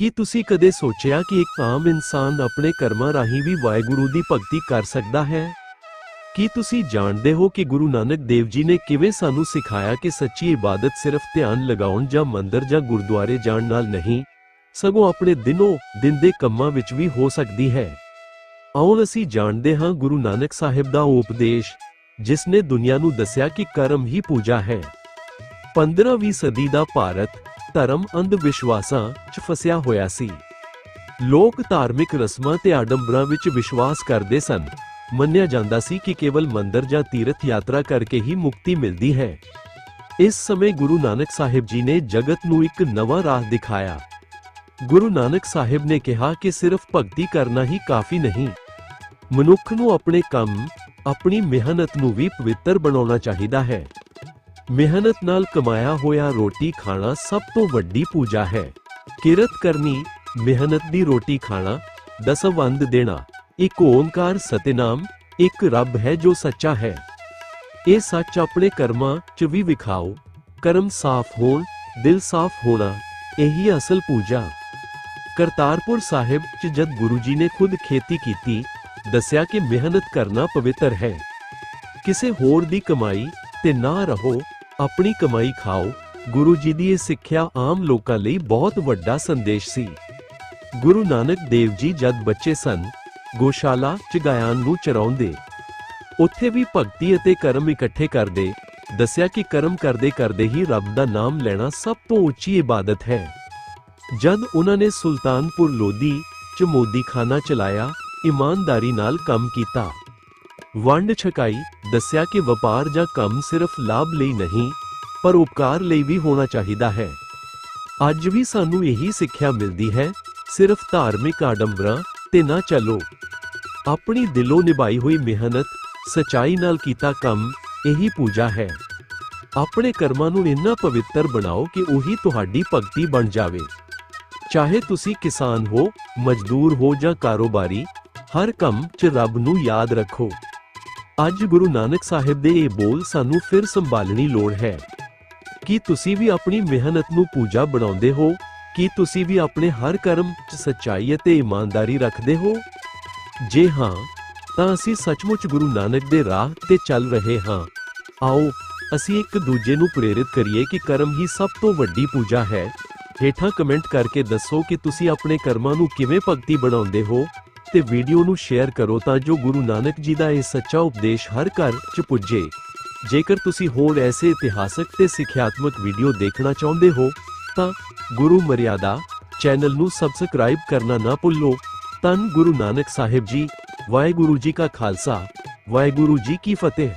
ਕੀ ਤੁਸੀਂ ਕਦੇ ਸੋਚਿਆ ਕਿ ਇੱਕ ਆਮ ਇਨਸਾਨ ਆਪਣੇ ਕਰਮਾਂ ਰਾਹੀਂ ਵੀ ਵਾਹਿਗੁਰੂ ਦੀ ਭਗਤੀ ਕਰ ਸਕਦਾ ਹੈ? ਕੀ ਤੁਸੀਂ ਜਾਣਦੇ ਹੋ ਕਿ ਗੁਰੂ ਨਾਨਕ ਦੇਵ ਜੀ ਨੇ ਕਿਵੇਂ ਸਾਨੂੰ ਸਿਖਾਇਆ ਕਿ ਸੱਚੀ ਇਬਾਦਤ ਸਿਰਫ ਧਿਆਨ ਲਗਾਉਣ ਜਾਂ ਮੰਦਰ ਜਾਂ ਗੁਰਦੁਆਰੇ ਜਾਣ ਨਾਲ ਨਹੀਂ, ਸਗੋਂ ਆਪਣੇ ਦਿਨੋਂ ਦਿਨ ਦੇ ਕੰਮਾਂ ਵਿੱਚ ਵੀ ਹੋ ਸਕਦੀ ਹੈ? ਆਓ ਅਸੀਂ ਜਾਣਦੇ ਹਾਂ ਗੁਰੂ ਨਾਨਕ ਸਾਹਿਬ ਦਾ ਉਪਦੇਸ਼, ਜਿਸ ਨੇ ਦੁਨੀਆ ਨੂੰ ਦੱਸਿਆ ਕਿ ਕਰਮ ਹੀ ਪੂਜਾ ਹੈ। 15ਵੀਂ ਸਦੀ ਦਾ ਭਾਰਤ ਧਰਮ ਅੰਧ ਵਿਸ਼ਵਾਸਾਂ 'ਚ ਫਸਿਆ ਹੋਇਆ ਸੀ। ਲੋਕ ਧਾਰਮਿਕ ਰਸਮਾਂ ਤੇ ਆਡੰਬਰਾਂ ਵਿੱਚ ਵਿਸ਼ਵਾਸ ਕਰਦੇ ਸਨ। ਮੰਨਿਆ ਜਾਂਦਾ ਸੀ ਕਿ ਕੇਵਲ ਮੰਦਰ ਜਾਂ ਤੀਰਥ ਯਾਤਰਾ ਕਰਕੇ ਹੀ ਮੁਕਤੀ ਮਿਲਦੀ ਹੈ। ਇਸ ਸਮੇਂ ਗੁਰੂ ਨਾਨਕ ਸਾਹਿਬ ਜੀ ਨੇ ਜਗਤ ਨੂੰ ਇੱਕ ਨਵਾਂ ਰਾਹ ਦਿਖਾਇਆ। ਗੁਰੂ ਨਾਨਕ ਸਾਹਿਬ ਨੇ ਕਿਹਾ ਕਿ ਸਿਰਫ ਭਗਤੀ ਕਰਨਾ ਹੀ ਕਾਫੀ ਨਹੀਂ। ਮਨੁੱਖ ਨੂੰ ਆਪਣੇ ਕੰਮ, ਆਪਣੀ ਮਿਹਨਤ ਨੂੰ ਵੀ ਪਵਿੱਤਰ ਬਣਾਉਣਾ ਚਾਹੀਦਾ ਹੈ। ਮਿਹਨਤ ਨਾਲ ਕਮਾਇਆ ਹੋਇਆ ਰੋਟੀ ਖਾਣਾ ਸਭ ਤੋਂ ਵੱਡੀ ਪੂਜਾ ਹੈ ਕਿਰਤ ਕਰਨੀ ਮਿਹਨਤ ਦੀ ਰੋਟੀ ਖਾਣਾ ਦਸਵੰਦ ਦੇਣਾ ਇੱਕ ਓੰਕਾਰ ਸਤਿਨਾਮ ਇੱਕ ਰੱਬ ਹੈ ਜੋ ਸੱਚਾ ਹੈ ਇਹ ਸੱਚ ਆਪਣੇ ਕਰਮਾਂ 'ਚ ਵੀ ਵਿਖਾਓ ਕਰਮ ਸਾਫ਼ ਹੋਣ ਦਿਲ ਸਾਫ਼ ਹੋਣਾ ਇਹੀ ਅਸਲ ਪੂਜਾ ਕਰਤਾਰਪੁਰ ਸਾਹਿਬ 'ਚ ਜਦ ਗੁਰੂ ਜੀ ਨੇ ਖੁਦ ਖੇਤੀ ਕੀਤੀ ਦੱਸਿਆ ਕਿ ਮਿਹਨਤ ਕਰਨਾ ਪਵਿੱਤਰ ਹੈ ਕਿਸੇ ਹੋਰ ਦੀ ਕਮਾਈ ਤੇ ਨਾ ਰਹੋ ਆਪਣੀ ਕਮਾਈ ਖਾਓ। ਗੁਰੂ ਜੀ ਦੀ ਇਹ ਸਿੱਖਿਆ ਆਮ ਲੋਕਾਂ ਲਈ ਬਹੁਤ ਵੱਡਾ ਸੰਦੇਸ਼ ਸੀ। ਗੁਰੂ ਨਾਨਕ ਦੇਵ ਜੀ ਜਦ ਬੱਚੇ ਸਨ, ਗੋਸ਼ਾਲਾ ਚ ਗਾਇਆਂ ਨੂੰ ਚਰਾਉਂਦੇ। ਉੱਥੇ ਵੀ ਭਗਤੀ ਅਤੇ ਕਰਮ ਇਕੱਠੇ ਕਰਦੇ, ਦੱਸਿਆ ਕਿ ਕਰਮ ਕਰਦੇ ਕਰਦੇ ਹੀ ਰੱਬ ਦਾ ਨਾਮ ਲੈਣਾ ਸਭ ਤੋਂ ਉੱਚੀ ਇਬਾਦਤ ਹੈ। ਜਦ ਉਹਨਾਂ ਨੇ ਸੁਲਤਾਨਪੁਰ ਲੋਧੀ ਚ ਮੋਦੀਖਾਨਾ ਚਲਾਇਆ, ਇਮਾਨਦਾਰੀ ਨਾਲ ਕੰਮ ਕੀਤਾ। ਵੰਡ ਛਕਾਈ, ਦੱਸਿਆ ਕਿ ਵਪਾਰ ਜਾਂ ਕੰਮ ਸਿਰਫ ਲਾਭ ਲਈ ਨਹੀਂ, ਪਰ ਉਪਕਾਰ ਲਈ ਵੀ ਹੋਣਾ ਚਾਹੀਦਾ ਹੈ। ਅੱਜ ਵੀ ਸਾਨੂੰ ਇਹੀ ਸਿੱਖਿਆ ਮਿਲਦੀ ਹੈ, ਸਿਰਫ ਧਾਰਮਿਕ ਆਡੰਬਰਾਂ ਤੇ ਨਾ ਚੱਲੋ। ਆਪਣੀ ਦਿਲੋਂ ਨਿਭਾਈ ਹੋਈ ਮਿਹਨਤ, ਸਚਾਈ ਨਾਲ ਕੀਤਾ ਕੰਮ, ਇਹੀ ਪੂਜਾ ਹੈ। ਆਪਣੇ ਕਰਮਾਂ ਨੂੰ ਇੰਨਾ ਪਵਿੱਤਰ ਬਣਾਓ ਕਿ ਉਹੀ ਤੁਹਾਡੀ ਭਗਤੀ ਬਣ ਜਾਵੇ। ਚਾਹੇ ਤੁਸੀਂ ਕਿਸਾਨ ਹੋ, ਮਜ਼ਦੂਰ ਹੋ ਜਾਂ ਕਾਰੋਬਾਰੀ, ਹਰ ਕੰਮ 'ਚ ਰੱਬ ਨੂੰ ਯਾਦ ਰੱਖੋ। ਅੱਜ ਗੁਰੂ ਨਾਨਕ ਸਾਹਿਬ ਦੇ ਇਹ ਬੋਲ ਸਾਨੂੰ ਫਿਰ ਸੰਭਾਲਣੀ ਲੋੜ ਹੈ। ਕੀ ਤੁਸੀਂ ਵੀ ਆਪਣੀ ਮਿਹਨਤ ਨੂੰ ਪੂਜਾ ਬਣਾਉਂਦੇ ਹੋ? ਕੀ ਤੁਸੀਂ ਵੀ ਆਪਣੇ ਹਰ ਕਰਮ 'ਚ ਸੱਚਾਈ ਅਤੇ ਇਮਾਨਦਾਰੀ ਰੱਖਦੇ ਹੋ? ਜੇ ਹਾਂ, ਤਾਂ ਅਸੀਂ ਸੱਚਮੁੱਚ ਗੁਰੂ ਨਾਨਕ ਦੇ ਰਾਹ ਤੇ ਚੱਲ ਰਹੇ ਹਾਂ। ਆਓ, ਅਸੀਂ ਇੱਕ ਦੂਜੇ ਨੂੰ ਪ੍ਰੇਰਿਤ ਕਰੀਏ ਕਿ ਕਰਮ ਹੀ ਸਭ ਤੋਂ ਵੱਡੀ ਪੂਜਾ ਹੈ। ਹੇਠਾਂ ਕਮੈਂਟ ਕਰਕੇ ਦੱਸੋ ਕਿ ਤੁਸੀਂ ਆਪਣੇ ਕਰਮਾਂ ਨੂੰ ਕਿਵੇਂ ਭਗਤੀ ਬਣਾਉਂਦੇ ਹੋ? ਤੇ ਵੀਡੀਓ ਨੂੰ ਸ਼ੇਅਰ ਕਰੋ ਤਾਂ ਜੋ ਗੁਰੂ ਨਾਨਕ ਜੀ ਦਾ ਇਹ ਸੱਚਾ ਉਪਦੇਸ਼ ਹਰ ਘਰ 'ਚ ਪੁੱਜੇ। ਜੇਕਰ ਤੁਸੀਂ ਹੋਰ ਐਸੇ ਇਤਿਹਾਸਕ ਤੇ ਸਿੱਖਿਆਤਮਕ ਵੀਡੀਓ ਦੇਖਣਾ ਚਾਹੁੰਦੇ ਹੋ, ਤਾਂ ਗੁਰੂ ਮਰਿਆਦਾ ਚੈਨਲ ਨੂੰ ਸਬਸਕ੍ਰਾਈਬ ਕਰਨਾ ਨਾ ਭੁੱਲੋ। ਧੰਨ ਗੁਰੂ ਨਾਨਕ ਸਾਹਿਬ ਜੀ, ਵਾਹਿਗੁਰੂ ਜੀ ਕਾ ਖਾਲਸਾ, ਵਾਹਿਗੁਰੂ ਜੀ ਕੀ ਫਤਿਹ।